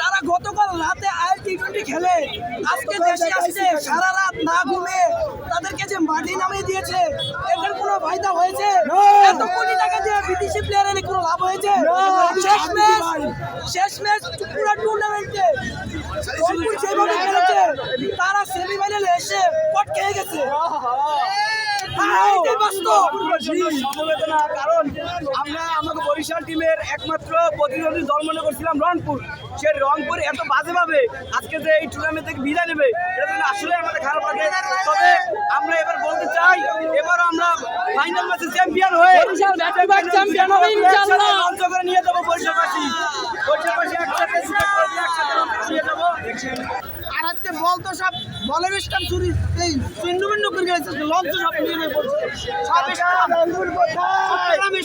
তারা গতকাল রাতে আই টি টোয়েন্টি খেলে। আজকে দেশে আসছে সারা রাত না ঘুমে তাদেরকে যে মাটি নামিয়ে দিয়েছে এদের কোনো ফায়দা হয়েছে? এত কোটি টাকা দিয়ে বিদেশি প্লেয়ার এনে কোনো লাভ হয়েছে? শেষ ম্যাচ শেষ ম্যাচ পুরো টুর্নামেন্টে সমবেদনা কারণ আমরা আমাকে বরিশাল টিমের একমাত্র প্রতিদ্বন্দ্বী দল মনে করছিলাম রংপুর। সে রংপুর এত বাজেভাবে আজকে যে এই টুর্নামেন্ট থেকে বিদায় নেবে এটা জন্য আসলে আমাদের খারাপ লাগে। তবে আমরা এবার বলতে চাই এবার আমরা ফাইনাল ম্যাচে চ্যাম্পিয়ন হয়ে champion হবে ইনশাআল্লাহ। করে নিয়ে যাব বরিশালবাসী বরিশালবাসী একসাথে একসাথে নিয়ে যাব। আর আজকে বল তো সব বলের স্টাম চুরি এই পিন্ডু পিন্ডু করে গেছে লঞ্চ সব নিয়ে নিয়ে পড়ছে সব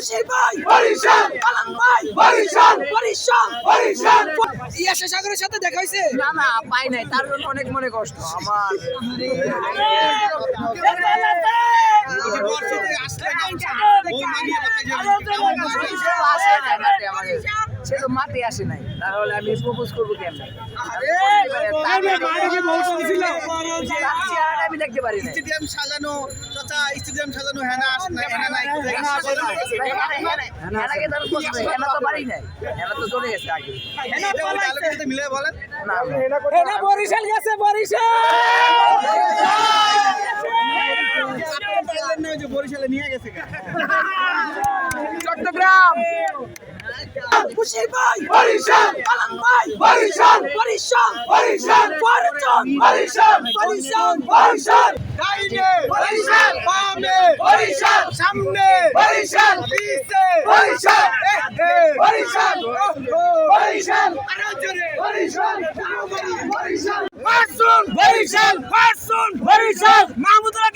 খুশি ভাই। বরিশাল। ভাই। বরিশাল। বরিশাল। বরিশাল। ইয়াশা সাগরের সাথে দেখা হয়েছে? না না পাই নাই। তার জন্য অনেক মনে কষ্ট। আমার। সে তো মাঠে আসে নাই। তাহলে আমি প্রপোজ করব কেমন? আমি দেখতে পারি স্টেডিয়াম সাজানো চাচা স্টেডিয়াম সাজানো আসে না নাই এনাকে তার পছন্দ তো পারি নাই। এনা তো চলে গেছে আগে। এটা ওই ডায়লগের সাথে মিলে বলেন। না বরিশাল গেছে বরিশাল! বরিশালে নিয়ে গেছে খুশি ভাই বরিশাল আলম ভাই বরিশাল বরিশাল বরিশাল ফরচুন বরিশাল বরিশাল বরিশাল ডাইনে বরিশাল বামে বরিশাল সামনে বরিশাল পিছে বরিশাল বরিশাল। বরিশাল আরও জোরে। বরিশাল বরিশাল বরিশাল বরিশাল আছে